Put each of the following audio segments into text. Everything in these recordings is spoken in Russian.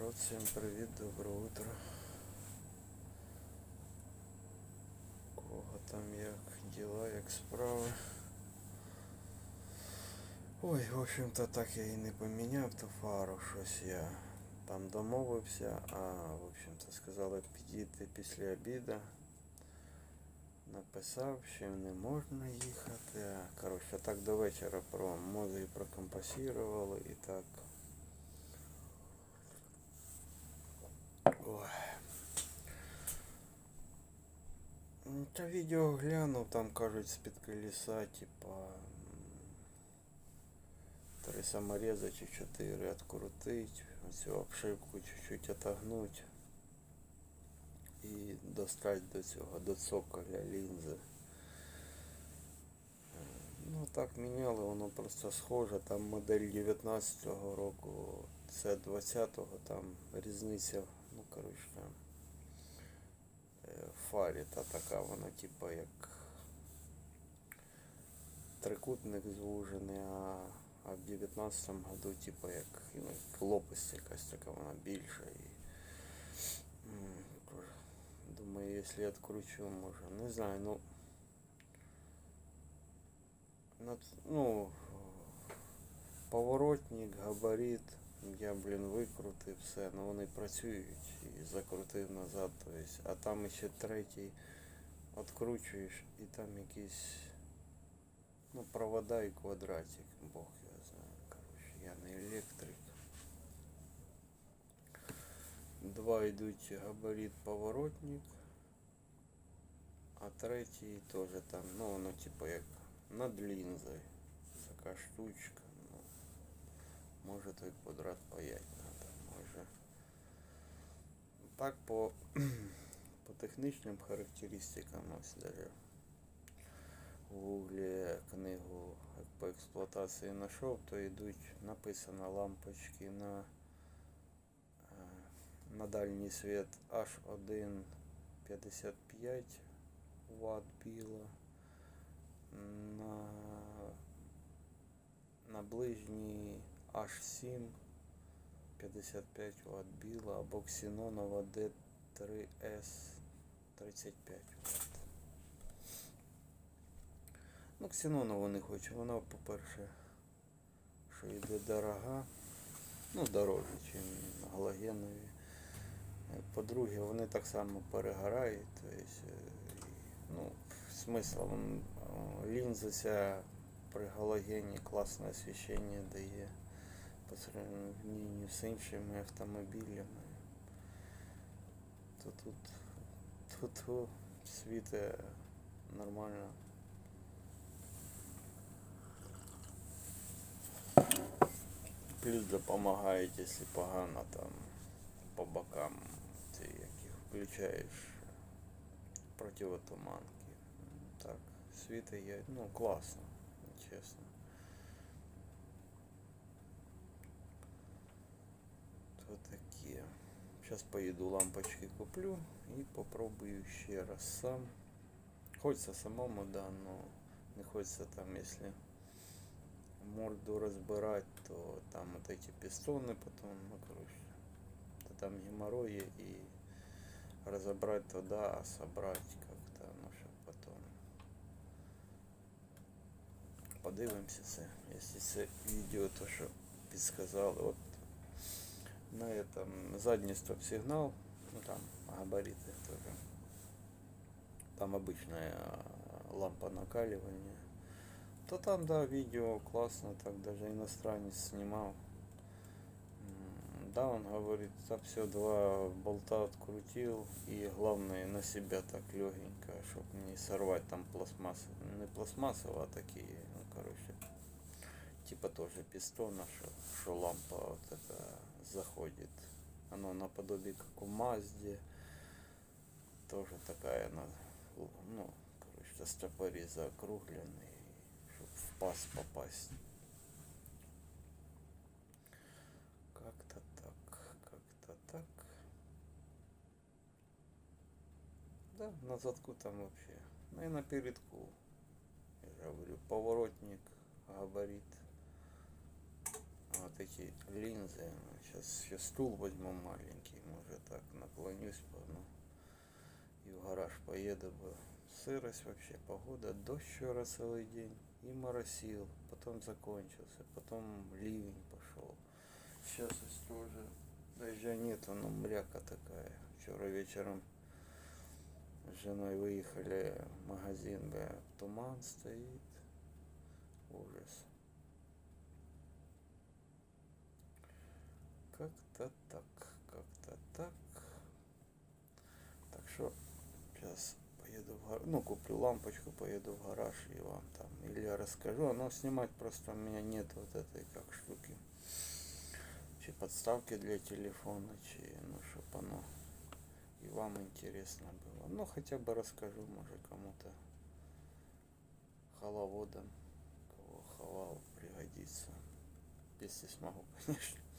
Народ, всем привет, доброе утро. Кого там як дела, як справи. Ой, в общем-то так я і не поміняв ту фару, щось я там домовився, а в общем-то сказали підійти після обіду. Написав, що не можна їхати. Коротше, так до вечора про мозги прокомпасірували і так. Ой. Ну, Та відео глянув, там кажуть з-під колеса, типа три самореза чи чотири открутить, цю обшивку чуть-чуть отогнуть і достать до цього, до цоколя лінзи. Ну так міняли, воно просто схоже, там модель 19-го року, це 20-го, там різниця, ну коротше, е, в фарі та така вона типа як трикутник звужений, а, а в 19-му году типа як, ну, як лопасть якась така вона більша і м, тоже думаю, якщо я відкручу, може, не знаю, ну над- ну, поворотник, габарит, я, блін, викрутив все, ну вони працюють і закрутив назад, то есть, а там ще третій откручуєш і там якісь ну, провода і квадратик, бог я знаю, коротше, я не електрик. Два йдуть габарит поворотник, а третій теж там, ну воно типу як над лінзою. Така штучка. Може той квадрат паять надо, може. Так по, по технічним характеристикам ось даже в гуглі книгу по експлуатації знайшов, то йдуть написано лампочки на, е, на дальній світ H1 55 Вт біла на, на ближній H7 55 Вт біла або ксенонова D3S 35 Вт. Ну, ксенонову не хочу. Вона, по-перше, що йде дорога, ну, дорожче, ніж галогенові. По-друге, вони так само перегорають. То есть, е, ну, смисл, лінза ця при галогені класне освіщення дає по сравненню з іншими автомобілями. То тут, тут, тут світе нормально. Плюс допомагають, якщо погано там по бокам ти яких включаєш противотуманки. Так, світи є, ну класно, чесно. То таке. Сейчас поїду лампочки куплю і попробую ще раз сам. Хочеться самому, да, но не хочеться там, если морду разбирать, то там вот эти пистоны потом, ну короче, то там геморрой и разобрать то да, а собрать как-то, ну щоб потом. Подивимося це. Якщо це відео, то що підсказали. От на этом задний стоп-сигнал, ну там габариты тоже. Там обычная а, лампа накаливания. То там, да, видео классно, так даже иностранец снимал. Да, он говорит, так все, два болта открутил, и главное на себя так легенько, чтобы не сорвать там пластмассы. Не пластмассово, а такие, ну, короче, типа тоже пистона, что, лампа вот эта заходит. Оно наподобие как у Мазде. Тоже такая, она, ну, короче, стопори закругленный, чтобы в паз попасть. Как-то так, как-то так. Да, на задку там вообще. Ну и на передку. Я говорю, поворотник, габарит. Вот эти линзы. Сейчас еще стул возьму маленький, может так наклонюсь, ну, и в гараж поеду бы. Сырость вообще, погода, дождь вчера целый день и моросил, потом закончился, потом ливень пошел. Сейчас тоже дождя нету, но мряка такая. Вчера вечером с женой выехали в магазин, бля, туман стоит. Ужас. Как-то так, как-то так. Так что сейчас поеду в гараж, ну куплю лампочку, поеду в гараж и вам там, или расскажу, но снимать просто у меня нет вот этой как штуки. Чи подставки для телефона, чи, ну, чтоб оно и вам интересно было. Ну, хотя бы расскажу, может, кому-то халоводам, кого хавал, пригодится. Если смогу, конечно.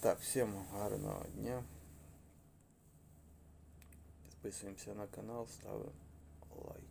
Так, всем гарного дня. Підписуємося на канал, ставимо лайк.